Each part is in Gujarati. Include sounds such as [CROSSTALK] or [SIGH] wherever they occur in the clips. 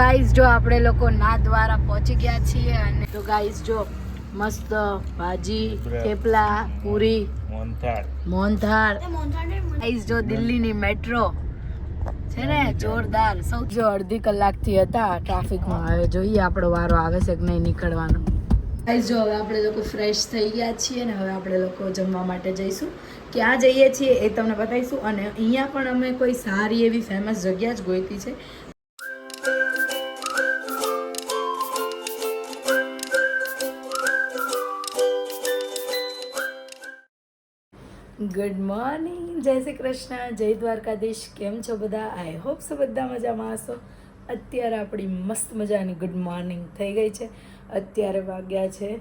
ગાઈઝ જો આપણે લોકો ના દ્વારા પહોંચી ગયા છીએ અને તો ગાઈઝ જો મસ્ત ભાજી થેપલા પૂરી મોહનથાળ. મોહનથાળ. ગાઈઝ જો દિલ્હીની મેટ્રો છે ને જોરદાર. સૌ જો અડધી કલાકથી હતા ટ્રાફિકમાં. હવે જોઈએ આપણો વારો આવે છે કે નહીં નીકળવાનો. ગાઈઝ જો હવે આપણે લોકો ફ્રેશ થઈ ગયા છીએ ને હવે આપણે લોકો જમવા માટે જઈશું. ક્યાં જઈએ છીએ એ તમને બતાવીશું. અને અહીંયા પણ અમે કોઈ સારી એવી ફેમસ જગ્યા જ ગોઈતી છે. ગુડ મોર્નિંગ જય શ્રી કૃષ્ણ. જય દ્વારકાધીશ. કેમ છો બધા? આઈ હોપ સો બધા મજામાં હશો. અત્યારે આપણી મસ્ત મજાની ગુડ મોર્નિંગ થઈ ગઈ છે. અત્યારે વાગ્યા છે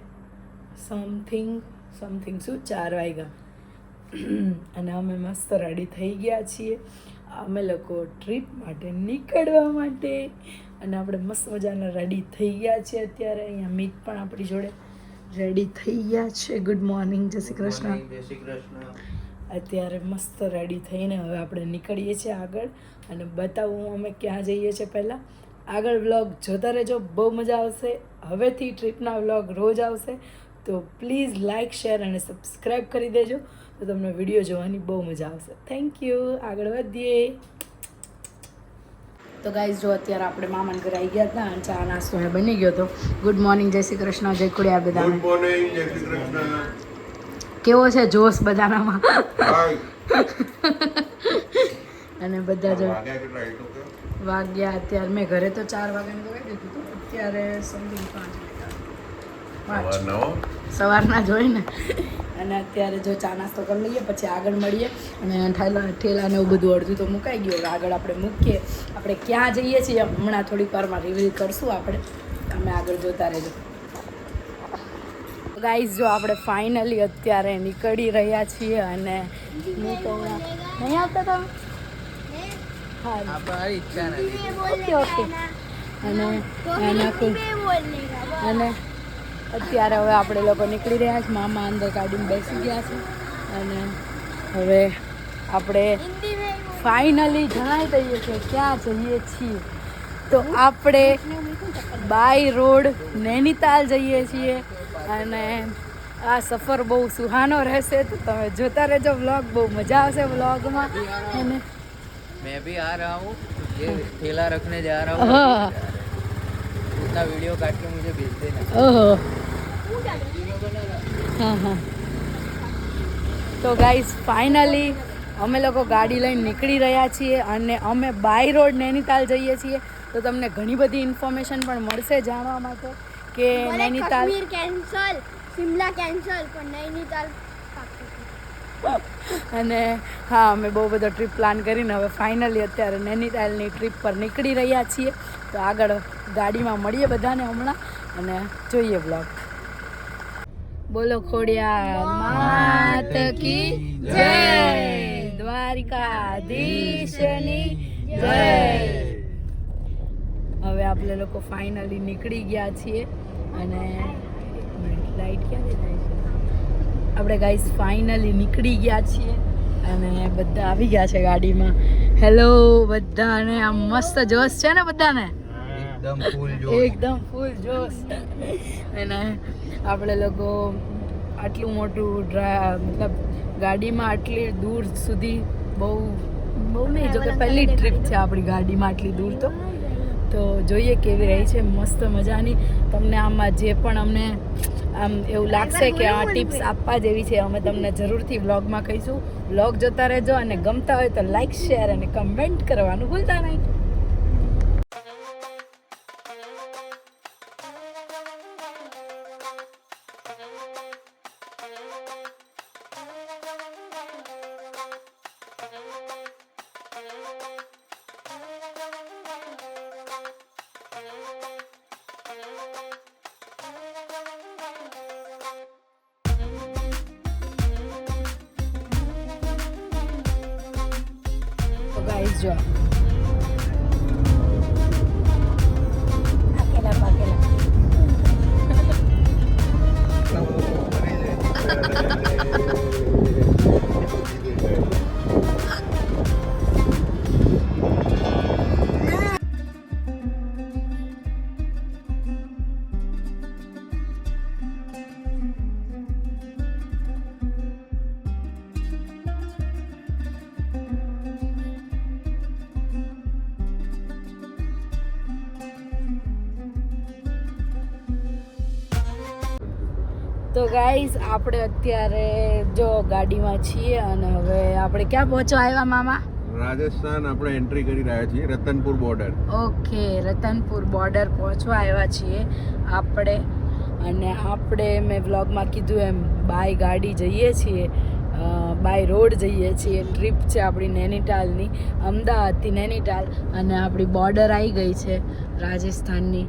સમથિંગ સમથિંગ શું? ચાર વાગ્યા. અને અમે મસ્ત રેડી થઈ ગયા છીએ. અમે લોકો ટ્રીપ માટે નીકળવા માટે. અને આપણે મસ્ત મજાના રેડી થઈ ગયા છીએ અત્યારે. અહીંયા મીત પણ આપણી જોડે રેડી થઈ ગયા છે. ગુડ મોર્નિંગ જય શ્રી કૃષ્ણ. જય શ્રી કૃષ્ણ. અત્યારે મસ્ત રેડી થઈને હવે આપણે નીકળીએ છીએ આગળ. અને બતાવું અમે ક્યાં જઈએ છીએ પહેલાં. આગળ વ્લોગ જોતા રહેજો, બહુ મજા આવશે. હવેથી ટ્રીપના વ્લોગ રોજ આવશે. તો પ્લીઝ લાઇક શેર અને સબસ્ક્રાઈબ કરી દેજો. તો તમને વીડિયો જોવાની બહુ મજા આવશે. થેન્ક યુ આગળ વધીએ. તો ગાઈઝ જો અત્યારે આપણે મામાન ઘરે આવી ગયા હતા અને ચા નાસ્તો બની ગયો હતો. ગુડ મોર્નિંગ જય શ્રી કૃષ્ણ, જય કુડિયા બધા ગુડ મોર્નિંગ જય શ્રી કૃષ્ણ. કેવો છે જોશ બધાનામાં? અને બધા જો વાગ્યા અત્યારે. મેં ઘરે તો ચાર વાગ્યાનું કહી દીધું હતું અત્યારે સમથિંગ પાંચ વાગ્યા. સવારના જોઈ ને. અને અત્યારે જો ચા નાસ્તો કરી લઈએ પછી આગળ મળીએ. અને ઠેલા ઠેલાને એવું બધું અડધું તો મુકાઈ ગયું. હવે આગળ આપણે મૂકીએ. આપણે ક્યાં જઈએ છીએ? હમણાં થોડીક વારમાં રિવીલ કરશું આપણે. તમે આગળ જોતા રહેજો. ગાઈઝ જો આપણે ફાઇનલી અત્યારે નીકળી રહ્યા છીએ અને હું તો નહીં આવતા તમે હા. નથી. Okay okay. અને અને અત્યારે હવે આપણે લોકો નીકળી રહ્યા છીએ મામા અંદર ગાડીમાં બેસી ગયા છે. અને હવે આપણે ફાઇનલી જણાવી દઈએ કે ક્યાં જઈએ છીએ. તો આપણે બાય રોડ નૈનીતાલ જઈએ છીએ. અને આ સફર બહુ સુહાનો રહેશે તો તમે જોતા રહેજો વ્લોગ બહુ મજા આવશે વ્લોગમાં અને मैं भी आ रहा हूँ ये ठेला रखने जा रहा हूँ હા उसका वीडियो काट के मुझे भेज देना ઓહો હા હા તો ગાઈઝ ફાઇનલી અમે લોકો ગાડી લઈને નીકળી રહ્યા છીએ અને અમે બાય રોડ નૈનીતાલ જઈએ છીએ તો તમને ઘણી બધી ઇન્ફોર્મેશન પણ મળશે જાણવા માટે કે નૈનીતાલ કેન્સલ શિમલા કેન્સલ પણ નૈનીતાલ અને હા અમે બહુ બધો ટ્રીપ પ્લાન કરીને હવે ફાઇનલી અત્યારે નૈનીતાલની ટ્રીપ પર નીકળી રહ્યા છીએ. તો આગળ ગાડીમાં મળીએ બધાને હમણાં અને જોઈએ બ્લોગ બોલો ખોડિયા માત કી જય દ્વારિકાધીશની જય. હવે આપણે લોકો ફાઇનલી નીકળી ગયા છીએ. અને લાઈટ ક્યારે જાય છે? આપણે ગાઈઝ ફાઇનલી નીકળી ગયા છીએ અને બધા આવી ગયા છે ગાડીમાં. હેલો બધાને આમ મસ્ત જોશ છે ને બધાને? એકદમ ફૂલ જોશ. એકદમ ફૂલ જોશ. અને આપણે લોકો આટલું મોટું ડ્રા મતલબ ગાડીમાં આટલી દૂર સુધી બહુ બહુ નહીં જો કે પહેલી ટ્રીપ છે આપણી ગાડીમાં આટલી દૂર તો. તો જોઈએ કેવી રહી છે, મસ્ત મજાની. તમને આમાં જે પણ અમને આમ એવું લાગશે કે આ ટિપ્સ આપવા જેવી છે, અમે તમને જરૂરથી વ્લોગમાં કહીશું. વ્લોગ જોતા રહેજો અને ગમતા હોય તો લાઈક, શેર અને કમેન્ટ કરવાનું ભૂલતા નહીં. જો. તો ગાઈઝ આપણે અત્યારે જો ગાડીમાં છીએ અને હવે આપણે ક્યાં પહોંચવા આવ્યા મામા? રાજસ્થાન આપણે એન્ટ્રી કરી રહ્યા છીએ Ratanpur border okay Ratanpur border પહોંચવા આવ્યા છીએ આપણે. અને આપણે મેં વ્લોગમાં કીધું એમ બાય ગાડી જઈએ છીએ બાય રોડ જઈએ છીએ. ટ્રીપ છે આપણી નૈનીતાલની અમદાવાદથી નૈનીતાલ. અને આપણી બોર્ડર આવી ગઈ છે રાજસ્થાનની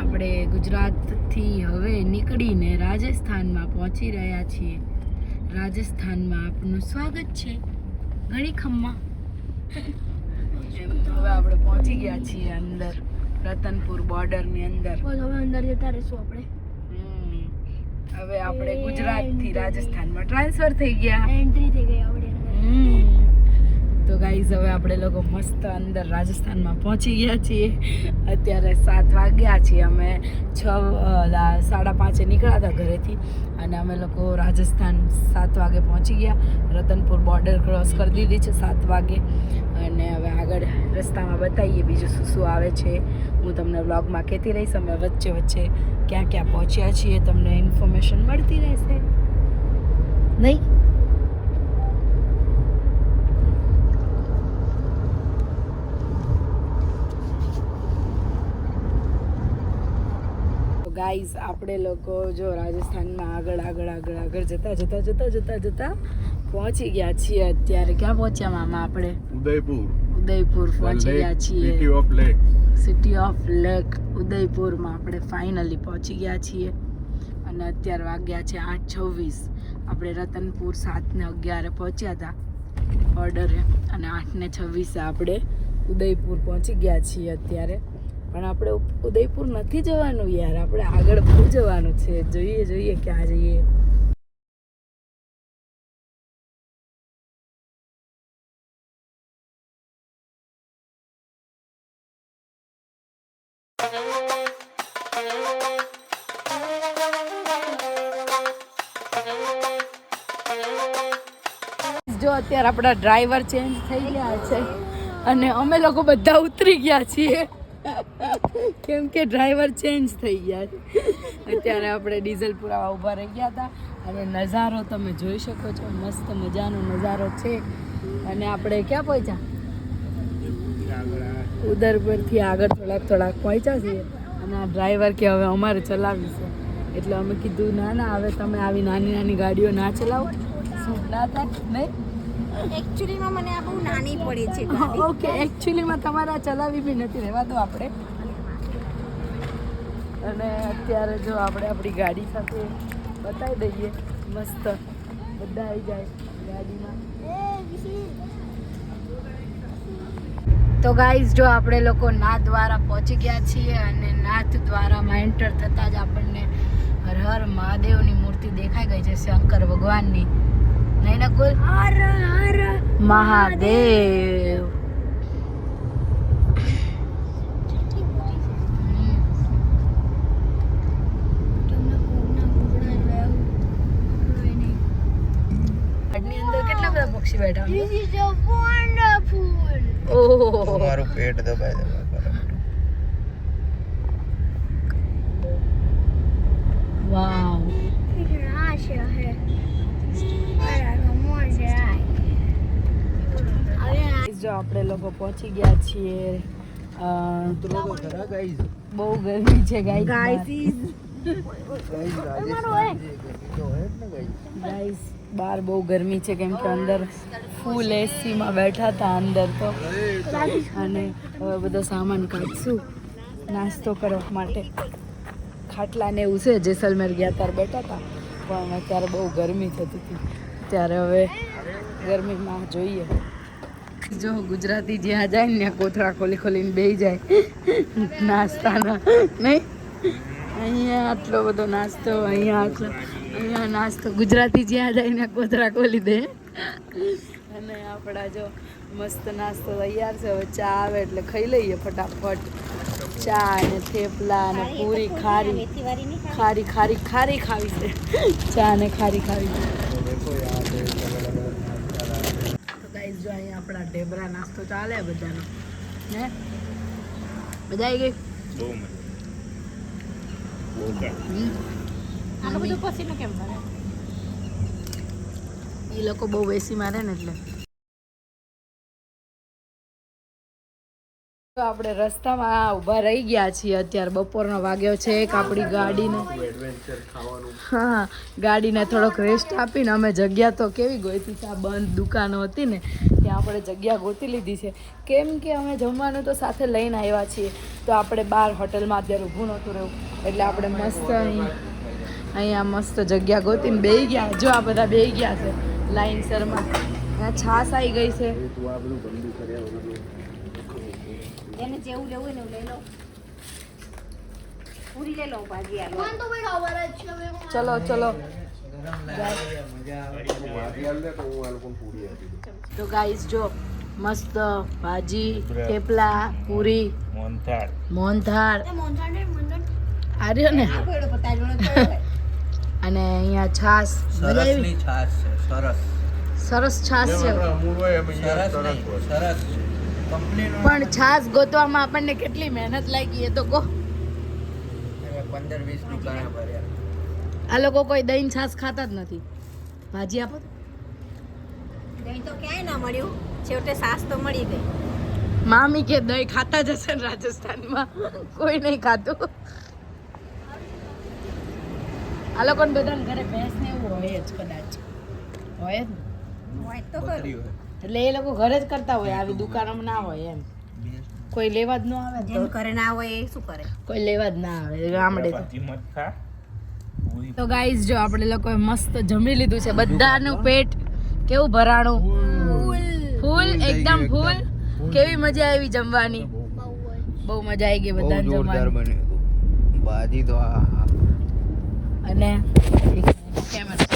આપણે ગુજરાતથી હવે નીકળીને રાજસ્થાનમાં પહોંચી રહ્યા છીએ. રાજસ્થાનમાં આપનું સ્વાગત છે. ઘણી ખમ્મા. તો હવે આપણે પહોંચી ગયા છીએ અંદર રતનપુર બોર્ડરની અંદર. હવે અંદર જતા રહીશું આપણે. હમ. હવે આપણે ગુજરાતથી રાજસ્થાનમાં ટ્રાન્સફર થઈ ગયા. એન્ટ્રી થઈ ગઈ આપણે. હમ. તો ગાઈઝ હવે આપણે લોકો મસ્ત અંદર રાજસ્થાનમાં પહોંચી ગયા છીએ. અત્યારે સાત વાગ્યા છીએ. અમે છ સાડા પાંચે નીકળ્યા હતા ઘરેથી. અને અમે લોકો રાજસ્થાન સાત વાગે પહોંચી ગયા. રતનપુર બોર્ડર ક્રોસ કરી દીધી છે સાત વાગે. અને હવે આગળ રસ્તામાં બતાવીએ. બીજું શું શું આવે છે. હું તમને વ્લોગમાં કહેતી રહીશ. અમે વચ્ચે વચ્ચે ક્યાં ક્યાં પહોંચ્યા છીએ. તમને ઇન્ફોર્મેશન મળતી રહેશે. નહીં? ગાઈઝ આપણે લોકો જો રાજસ્થાનમાં આગળ આગળ આગળ આગળ જતા જતા જતા જતા જતા પહોંચી ગયા છીએ અત્યારે. ક્યાં પહોંચ્યા મામા આપણે? ઉદયપુર. ઉદયપુર પહોંચી ગયા છીએ. City of lake city of lake ઉદયપુરમાં આપણે ફાઇનલી પહોંચી ગયા છીએ. અને અત્યારે વાગ્યા છે આઠ છવ્વીસ. આપણે રતનપુર સાતને અગિયારે પહોંચ્યા હતા ઓર્ડરે અને આઠને છવ્વીસે આપણે ઉદયપુર પહોંચી ગયા છીએ અત્યારે. પણ આપણે ઉદયપુર નથી જવાનું યાર. આપણે આગળ બહુ જવાનું છે. જોઈએ જોઈએ ક્યાં જઈએ. જો અત્યારે આપણા ડ્રાઈવર ચેન્જ થઈ ગયા છે. અને અમે લોકો બધા ઉતરી ગયા છીએ. કેમ કે ડ્રાઈવર ચેન્જ થઈ ગયા છે. અત્યારે આપણે ડીઝલ પુરાવા ઊભા રહી ગયા હતા. અને નજારો તમે જોઈ શકો છો. મસ્ત મજાનો નજારો છે. અને આપણે ક્યાં પહોંચ્યા? ઉદરપુરથી આગળ થોડાક થોડાક પહોંચ્યા છીએ. અને આ ડ્રાઈવર કે હવે અમારે ચલાવીશું એટલે અમે કીધું, ના ના, હવે તમે આવી નાની નાની ગાડીઓ ના ચલાવો. શું ના થાય? નહીં? એકચ્યુઅલીમાં મને આ બહુ નાની પડે છે ઓકે એકચ્યુઅલીમાં તમારે આ ચલાવી બી નથી રહેવા દો આપણે. અને અત્યારે જો આપણે આપણી ગાડી સાથે બતાવી દઈએ મસ્ત બધા આવી જાય ગાડીમાં. તો ગાઈઝ જો આપણે લોકો નાથ દ્વારા પહોંચી ગયા છીએ અને નાથ દ્વારામાં એન્ટર થતાં જ આપણને હર હર મહાદેવની મૂર્તિ દેખાઈ ગઈ છે શંકર ભગવાનની. નૈના કુલ હર હર મહાદેવ પક્ષી બેઠા This is so wonderful. ઓહો મારું પેટ દબાઈ દબાઈ વાવ રાશિયા હે જો આપણે લોકો પહોંચી ગયા છીએ બહુ ગરમી છે ગાઈસ ગાઈસ બહાર બહુ ગરમી છે કેમ કે અંદર ફૂલ એસીમાં બેઠા હતા અંદર તો. અને હવે બધો સામાન કાઢશું. નાસ્તો કરવા માટે. ખાટલા ને એવું છે જેસલમેર ગયા ત્યારે બેઠા હતા. પણ અત્યારે બહુ ગરમી થતી હતી. ત્યારે હવે ગરમીમાં જોઈએ. જો ગુજરાતી જ્યાં જાય ને કોથળા ખોલી ખોલીને બેસી જાય. નાસ્તાના. નહીં? અહીંયા આટલો બધો નાસ્તો, અહીંયા આટલો, અહીંયા નાસ્તો. ગુજરાતી જ્યાં જાય ને કોથળા ખોલી દે. અને આપણા જો મસ્ત નાસ્તો તૈયાર છે. હવે ચા આવે એટલે ખાઈ લઈએ ફટાફટ. ચા અને થેપલા અને પૂરી ખારી. ખારી ખારી ખારી ખાવી છે. ચા ને ખારી ખાવી છે તો ગાઈસ જો અહીંયા આપણા ઢેબરા નાસ્તો ચાલે બધાનો. ને મજા આવી. ગઈ બધું એ લોકો બહુ વેસી મારે ને એટલે. તો આપણે રસ્તામાં ઊભા રહી ગયા છીએ. અત્યારે બપોરનો વાગ્યો છે એક આપણી ગાડીને. હા ગાડીને થોડોક રેસ્ટ આપીને અમે જગ્યા તો કેવી ગોતી આ બંધ દુકાનો હતી ને ત્યાં આપણે જગ્યા ગોતી લીધી છે. કેમ કે અમે જમવાનું તો સાથે લઈને આવ્યા છીએ. તો આપણે બહાર હોટલમાં અત્યારે ઊભું નહોતું રહેવું. એટલે આપણે મસ્ત અહીં અહીંયા મસ્ત જગ્યા ગોતીને બેહી ગયા. જો આ બધા બેહી ગયા છે લાઈનસરમાં ત્યાં છાશ આવી ગઈ છે. એને જેવું લેવું હોય ને એવું લઈ લો. પૂરી લઈ લો ભાજી આલો ફોન તો ભાઈ ખબર જ છે ચલો ચલો. તો ગાઈસ જો મસ્ત ભાજી થેપલા પૂરી. મોહનથાળ. મોહનથાળ. આર્યો ને? આ. અને અહીંયા છાશ. સરસ છાસ છે સરસ. સરસ છાશ છે. સરસ સરસ પણ છાશ ગોતવામાં આપણને કેટલી મહેનત લાગી એ તો કહો. પંદર વીસ દુકાને ભર્યા. આ લોકો કોઈ દહીં છાશ ખાતા જ નથી. ભાજી આપો દહીં તો ક્યાંય ના મળ્યું? છેવટે સાસ તો મળી ગઈ. મામી કે દહીં ખાતા જ હશે ને રાજસ્થાનમાં? કોઈ નહીં ખાતું. આ લોકોને બધાને ઘરે ભેંસ ને એવું હોય જ કદાચ. હોય જ હોય તો ખરું. એટલે એ લોકો ઘરે જ કરતા હોય આવી દુકાનોમાં ના હોય એમ. કોઈ લેવા જ ન આવે જેમ ઘરે ના હોય એ શું કરે? કોઈ લેવા જ ના આવે ગામડે તો. તો ગાઈઝ જો આપણે લોકોએ મસ્ત જમી લીધું છે બધાનું પેટ કેવું ભરાણું? ફૂલ. એકદમ ફૂલ. કેવી મજા આવી જમવાની? બહુ મજા આવી ગઈ બધા બધાને જમવાની. બન્યું ભાજી તો અને કેમેરા.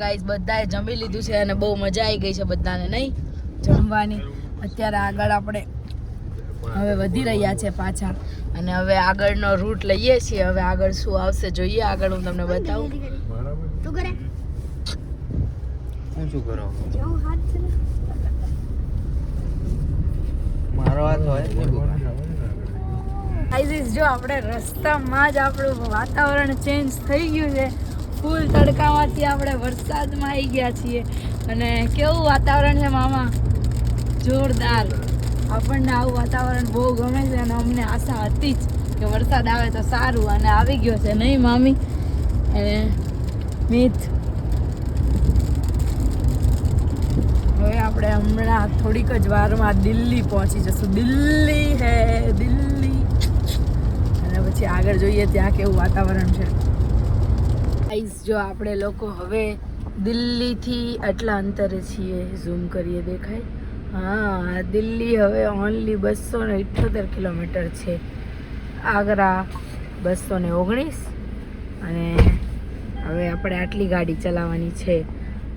તો ગાઈઝ બધાએ જમી લીધું છે અને બહુ મજા આવી ગઈ છે બધાને નહીં? જમવાની. અત્યારે આગળ આપણે હવે વધી રહ્યા છે પાછા. અને હવે આગળનો રૂટ લઈએ છીએ. હવે આગળ શું આવશે જોઈએ. આગળ હું તમને બતાવું. તું કરે હું શું કરો? જો હાથ છે ને. મારો હાથ હોય જો આપણે રસ્તામાં જ આપણું વાતાવરણ ચેન્જ થઈ ગયું છે ફૂલ તડકામાંથી આપણે વરસાદમાં આવી ગયા છીએ. અને કેવું વાતાવરણ છે મામા? જોરદાર. આપણને આવું વાતાવરણ બહુ ગમે છે અને અમને આશા હતી જ કે વરસાદ આવે તો સારું અને આવી ગયો છે. નહીં મામી? અને મિથ હવે આપણે હમણાં થોડીક જ વારમાં દિલ્હી પહોંચી જશું. દિલ્હી હે, દિલ્હી. અને પછી આગળ જોઈએ ત્યાં કેવું વાતાવરણ છે. ગાઈસ જો આપણે લોકો હવે દિલ્હીથી આટલા અંતરે છીએ ઝૂમ કરીએ દેખાય? હા દિલ્હી હવે ઓનલી બસો ને ઇઠ્યોતેર કિલોમીટર છે. આગ્રા બસો ને ઓગણીસ અને હવે આપણે આટલી ગાડી ચલાવવાની છે.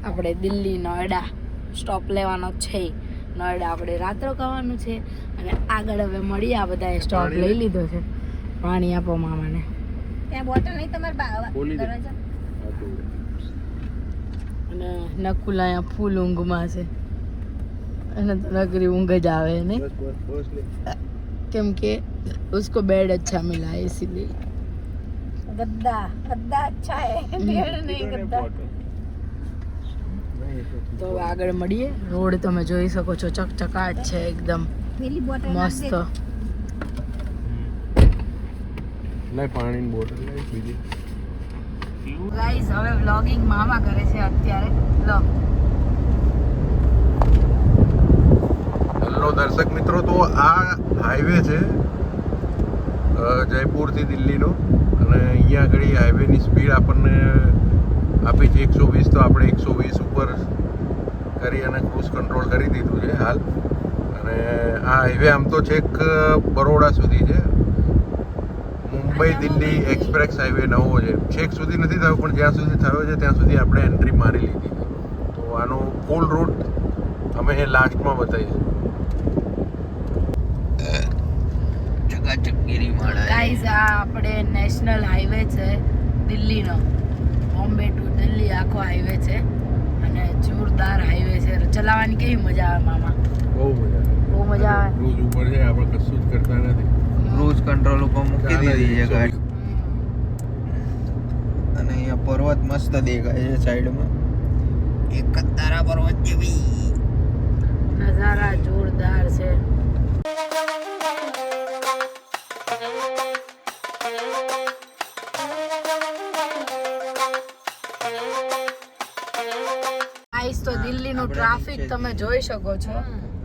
આપણે દિલ્હી નોઈડા સ્ટોપ લેવાનો છે. નોઈડા આપણે રાત્રો રોકાવાનું છે અને આગળ હવે મળીએ આ બધાએ સ્ટોપ લઈ લીધો છે. પાણી આપો મામાને. ત્યાં બોટલ નહીં તમારે અને નકુલ અહીંયા ફૂલ ઊંઘમાં છે એને તો નકરી ઊંઘ જ આવે ને કેમ કે उसको बेड अच्छा मिला है इसीलिए ગદ્દા ગદ્દા અચ્છા હે બેડ નહીં ગદ્દા તો હવે આગળ મળીએ રોડ તમે જોઈ શકો છો ચકચકાટ છે એકદમ પેલી બોટલ મસ્ત લઈ પાણીની બોટલ લઈ બીજી ગાઈઝ હવે વ્લોગિંગ મામા કરે છે અત્યારે. લો. હેલો દર્શક મિત્રો, તો આ હાઈવે છે જયપુરથી દિલ્હીનો. અને અહીંયા આગળ હાઈવેની સ્પીડ આપણને આપી છે એકસો વીસ, તો આપણે એકસો વીસ ઉપર કરી અને ક્રૂઝ કંટ્રોલ કરી દીધું છે હાલ. અને આ હાઈવે આમ તો છેક બરોડા સુધી છે. મુંબઈ દિલ્હી એક્સપ્રેસ હાઈવે નવો છે. છેક સુધી નથી થયો પણ જ્યાં સુધી થયો છે ત્યાં સુધી આપણે એન્ટ્રી મારી લીધી છે. તો આનો ફૂલ રૂટ અમે લાસ્ટમાં બતાવીશું. ગાઈઝ આ આપણે નેશનલ હાઈવે છે દિલ્હીનો. બોમ્બે ટુ દિલ્હી આખો હાઈવે છે. અને જોરદાર હાઈવે છે. ચલાવવાની કેવી મજા આવે મામા? બહુ મજા બહુ મજા આવે. રોજ ઉપર છે આપણે કશું જ કરતા નથી. ક્રૂઝ કંટ્રોલ ઉપર મૂકી દીધી છે ગાડી. અને અહીંયા પર્વત મસ્ત દેખાય છે સાઈડમાં. એક જ તારા પર્વત જેવી નજારા જોરદાર છે. આઈસ તો દિલ્હીનું ટ્રાફિક તમે જોઈ શકો છો.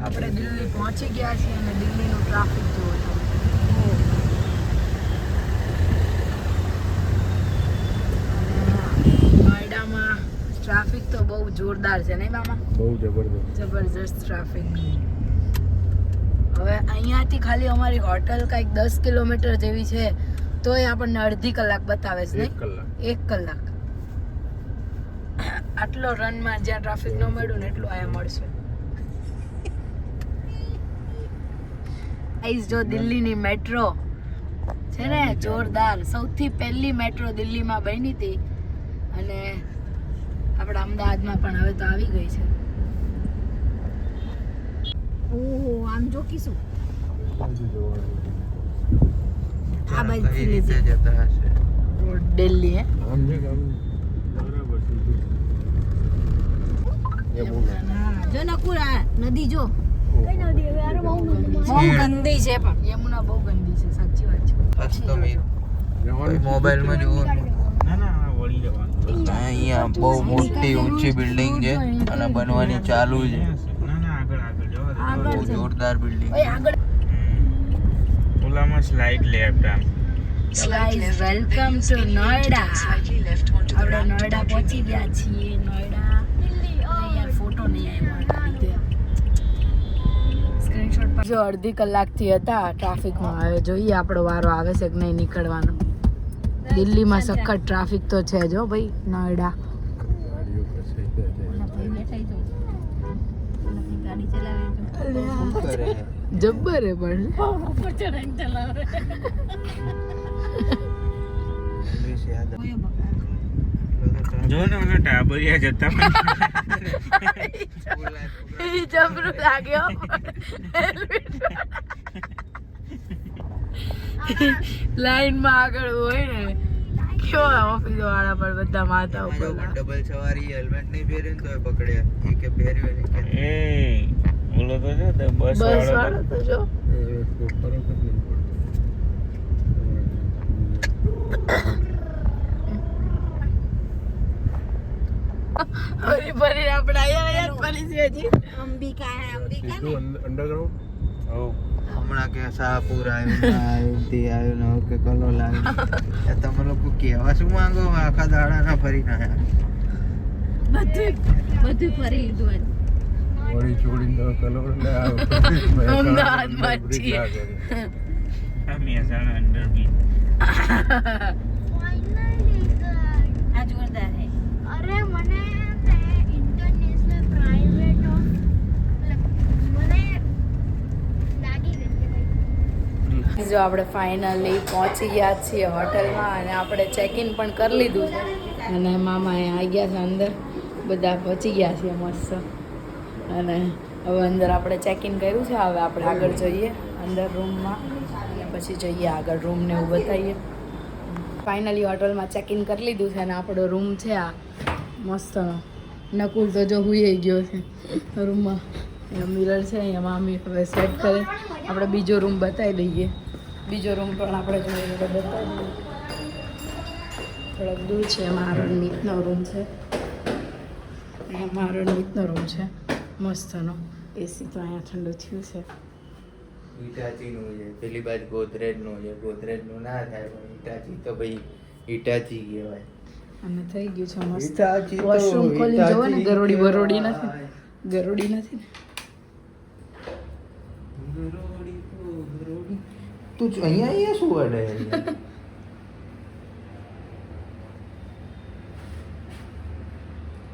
આપણે દિલ્હી પહોંચી ગયા છીએ અને દિલ્હીનું ટ્રાફિક જુઓ તમે નોઈડામાં ટ્રાફિક તો બહુ જોરદાર છે નહીં મામા? બહુ જબરદસ્ત. જબરજસ્ત ટ્રાફિક. હવે અહીંયાથી ખાલી અમારી હોટલ કાંઈક દસ કિલોમીટર જેવી છે તોય આપણને અડધી કલાક બતાવે છે નહીં? કલાક. એક કલાક. આટલો રનમાં જ્યાં ટ્રાફિક ન મળ્યું ને એટલું અહીંયા મળશે. આઈસ જો દિલ્હીની મેટ્રો છે ને જોરદાર. સૌથી પહેલી મેટ્રો દિલ્હીમાં બની હતી. અને આપણા અમદાવાદમાં પણ હવે તો આવી ગઈ છે. ઓહો આમ જો આ બાજુ લીધે. જતા હશે. રોડ દિલ્હી હે? આમ છે આમ બરાબર હા જો નકુર નદી જો. કઈ નદી? બહુ ગંદી ગંદી છે પણ. યમુના બહુ ગંદી છે સાચી વાત છે. મોબાઈલમાં જુઓ અહીંયા બહુ મોટી ઊંચી બિલ્ડિંગ છે અને બનવાની ચાલુ છે. બહુ જોરદાર બિલ્ડિંગ ઓલામાં સ્લાઇડ લેફ્ટ આમ. ગાઈઝ વેલકમ ટુ નોઈડા આપણે નોયડા પહોંચી ગયા છીએ. નોઈડા યાર ફોટો નહીં આવ્યો સ્ક્રીનશોટ જો અડધી કલાકથી હતા ટ્રાફિકમાં હવે જોઈએ આપણો વારો આવે છે કે નહીં નીકળવાનો. દિલ્હીમાં સખત ટ્રાફિક તો છે જો ભાઈ કરે જબ્બર હે પણ. જો ને મને ટાબરિયા જતા એ [LAUGHS] જબરું લાગ્યો [LAUGHS] લાઈનમાં આગળ હોય ને કેવા ઓફિસ વાળા પણ બધા માતા ઉપર ડબલ સવારી હેલ્મેટ નહીં પહેરે તો પકડે. એ કે પહેર્યું ને કે એ ઓલો તો જો તો બસ બસ વાળો તો જો. જ નહીં ફરી આપણે જ ફરી છે હજી. અંબિકા હે અંબિકા અંડરગ્રાઉન્ડ હો હમણાં કે શાહપુર આવ્યું ને આવ્યું ને કે કલોલ આવ્યું તમે લોકો કેવા શું માંગો? આખા દાડા ના ફરીને આયા. બધું બધું ફરી લીધું વળી છોડીને લે આવો. છીએ. મહેસાણા [LAUGHS] બી આ જોરદાર હે અરે મને તે ઇન્ટરનેશનલ પ્રાઇવેટ ઓફ મને લાગી ગઈ કે જો આપણે ફાઇનલી પહોંચી ગયા છીએ હોટલમાં અને આપણે ચેક ઇન પણ કરી લીધું છે. અને મામા અહીંયા આવી ગયા છે અંદર. બધા પહોંચી ગયા છીએ મસ્ત. અને હવે અંદર આપણે ચેક ઇન કર્યું છે. હવે આપણે આગળ જઈએ અંદર રૂમમાં અને પછી જઈએ આગળ રૂમને એવું બતાવીએ. ફાઇનલી હોટલમાં ચેક ઇન કરી લીધું છે અને આપણો રૂમ છે આ મસ્ત. નકુલ તો જો હુઈ ગયો છે રૂમમાં મિરર છે, અહીંયા મામી હવે સેટ કરે. આપણે બીજો રૂમ બતાવી દઈએ. બીજો રૂમ પણ આપણે જોઈએ એટલે બતાવી થોડોક દૂર છે એમાં રણમીતનો રૂમ છે. એમાં રણમીતનો રૂમ છે મસ્તનો. એસી તો અહીંયા ઠંડુ થયું છે. ઈટાચી છે પેલી બાજુ ગોદરેજનું છે ગોદરેજનું ના થાય પણ ઈટાચી તો ભાઈ ઈટાચી કહેવાય. અને થઈ ગયું છે મસ્ત. તો વોશરૂમ ખોલી જોવો ને ગરોડી બરોડી નથી. ગરોડી નથી ને. તું અહીંયા અહીંયા શું અડે?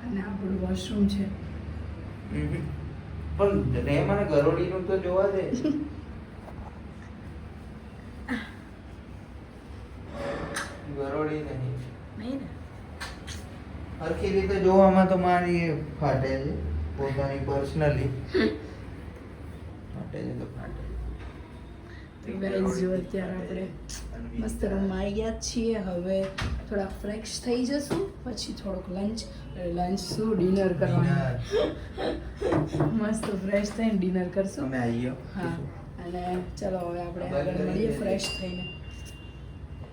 અને આપણું વોશરૂમ છે. પણ રેમાને ગરોડી નું તો જોવા દે. ગરોડી નહીં. નહીં હરખી રીતે જોવામાં તો મારી ફાટે છે પોતાની પર્સનલી ફાટે છે તો ફાટે તો ગાઈઝ જો અત્યારે આપણે મસ્ત રૂમમાં આવી ગયા છીએ. હવે થોડા ફ્રેશ થઈ જશું. પછી થોડુંક લંચ લંચ શું? ડિનર કરવાનું. મસ્ત ફ્રેશ થઈને ડિનર કરશું. હા. અને ચલો હવે આપણે આગળ મળીએ ફ્રેશ થઈને.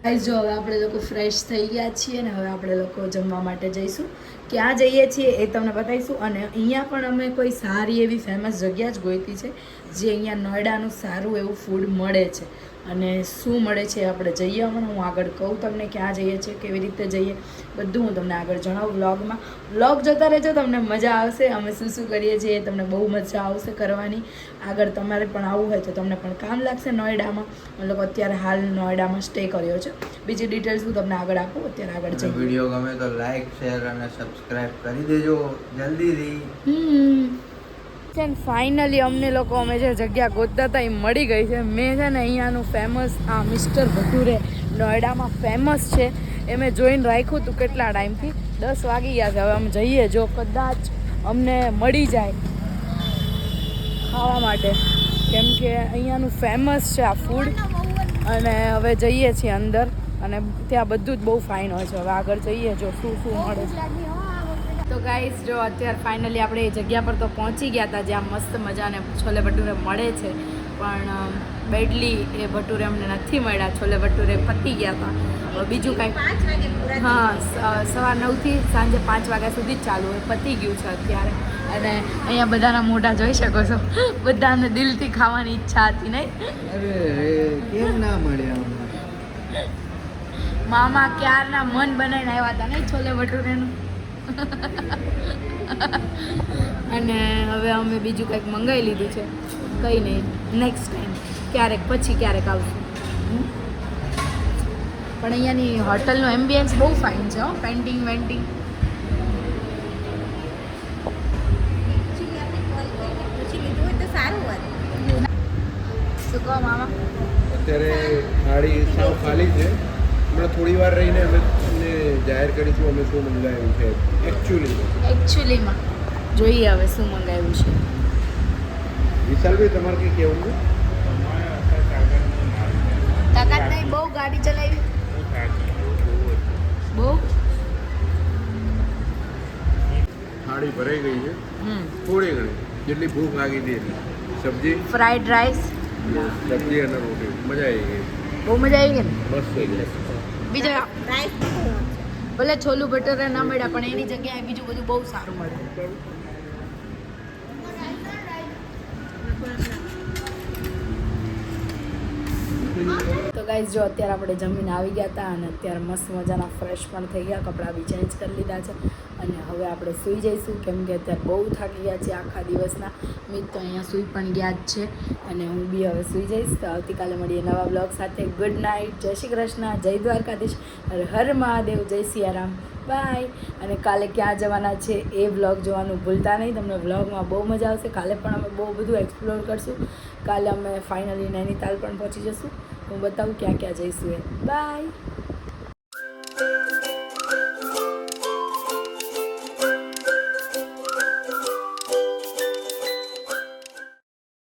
ગાઈઝ જો હવે આપણે લોકો ફ્રેશ થઈ ગયા છીએ ને હવે આપણે લોકો જમવા માટે જઈશું. ક્યાં જઈએ છીએ એ તમને બતાવીશું. અને અહીંયા પણ અમે કોઈ સારી એવી ફેમસ જગ્યા જ ગોઈતી છે. જે અહીંયા નોઈડાનું સારું એવું ફૂડ મળે છે. અને શું મળે છે આપણે જઈએ હમણાં હું આગળ કહું તમને ક્યાં જઈએ છીએ કેવી રીતે જઈએ બધું હું તમને આગળ જણાવું વ્લોગમાં. વ્લોગ જોતા રહેજો તમને મજા આવશે. અમે શું શું કરીએ છીએ તમને બહુ મજા આવશે કરવાની. આગળ તમારે પણ આવવું હોય તો તમને પણ કામ લાગશે નોઈડામાં અમે લોકો અત્યારે હાલ નોઈડામાં સ્ટે કર્યો છે. બીજી ડિટેલ્સ હું તમને આગળ આપું અત્યારે આગળ જઈએ. વીડિયો ગમે તો લાઈક શેર અને સબસ્ક્રાઈબ કરી દેજો. જલ્દીથી. હમ. છે ને ફાઇનલી અમને લોકો, અમે જે જગ્યા ગોતતા હતા એ મળી ગઈ છે. મેં છે ને અહીંયાનું ફેમસ આ મિસ્ટર ભટુરે નોઈડામાં ફેમસ છે. એ મેં જોઈને રાખ્યું હતું કેટલા ટાઈમથી? દસ વાગી ગયા છે. હવે અમે જઈએ જો કદાચ અમને મળી જાય ખાવા માટે. કેમ કે અહીંયાનું ફેમસ છે આ ફૂડ અને હવે જઈએ છીએ અંદર. અને ત્યાં બધું જ બહુ ફાઇન હોય છે. હવે આગળ જઈએ જો શું શું મળે. છે તો ગાઈસ જો અત્યારે ફાઇનલી આપણે એ જગ્યા પર તો પહોંચી ગયા હતા જ્યાં મસ્ત મજાને છોલે ભટુરે મળે છે. પણ બેડલી એ ભટુરે અમને નથી મળ્યા. છોલે ભટુરે પતી ગયા હતા. બીજું કાંઈ પાંચ વાગે પૂરા હા સવાર નવથી સાંજે પાંચ વાગ્યા સુધી જ ચાલુ હોય. પતી ગયું છે અત્યારે. અને અહીંયા બધાના મોઢા જોઈ શકો છો. બધાને દિલથી ખાવાની ઈચ્છા હતી નહીં? કેમ ના મળ્યા મામા ક્યારના મન બનાવીને આવ્યા હતા નહીં? છોલે ભટુરેનું. અને હવે અમે બીજું કંઈક મંગાવી લીધું છે. કંઈ નહીં. નેક્સ્ટ ટાઈમ ક્યારેક પછી ક્યારેક આવશું. પણ અહીંયાની હોટલનો એમ્બિયન્સ બહુ ફાઇન છે હો. પેન્ટિંગ વેન્ટિંગ શું કહો મામા? અત્યારે થાળી સાવ ખાલી છે. હમણાં થોડી વાર રહીને અમે તમને જાહેર કરીશું અમે શું મંગાવ્યું છે. એકચ્યુઅલી એકચ્યુઅલીમાં જોઈએ હવે શું મંગાવ્યું છે. વિશાલભાઈ તમારે કંઈ કહેવું છે? તાકાત નહીં બહુ ગાડી ચલાવી. બહુ? થાળી ભરાઈ ગઈ છે. હમ. થોડી ઘણી. જેટલી ભૂખ લાગી હતી એટલી. સબ્જી? ફ્રાઈડ રાઈસ સબ્જી અને રોટી. મજા આવી ગઈ. બહુ મજા આવી ગઈ ને? મસ્ત થઈ ગઈ. બીજા રાઈસ ભલે છોલું ભટુરે ના મળ્યા પણ એની જગ્યાએ બીજું બધું બહુ સારું મળે. તો ગાઈઝ જો અત્યારે આપણે જમીન આવી ગયા હતા અને અત્યારે મસ્ત મજાના ફ્રેશ પણ થઈ ગયા કપડાં બી ચેન્જ કરી લીધા છે. અને હવે આપણે સૂઈ જઈશું, કેમ કે અત્યારે બહુ થાકી ગયા છે આખા દિવસના. મિત તો અહીંયા સૂઈ પણ ગયા જ છે અને હું બી હવે સૂઈ જઈશ. તો આવતીકાલે મળીએ નવા બ્લોગ સાથે. ગુડ નાઇટ જય શ્રી કૃષ્ણ. જય દ્વારકાધીશ. હર હર મહાદેવ. જય સિયારામ. બાય અને કાલે ક્યાં જવાના છે એ વ્લોગ જોવાનું ભૂલતા નહીં. તમને વ્લોગમાં બહુ મજા આવશે. કાલે પણ અમે બહુ બધું એક્સપ્લોર કરશું. કાલે અમે ફાઇનલી નૈનીતાલ પણ પહોંચી જશું. હું બતાવું ક્યાં ક્યાં જઈશું એ. બાય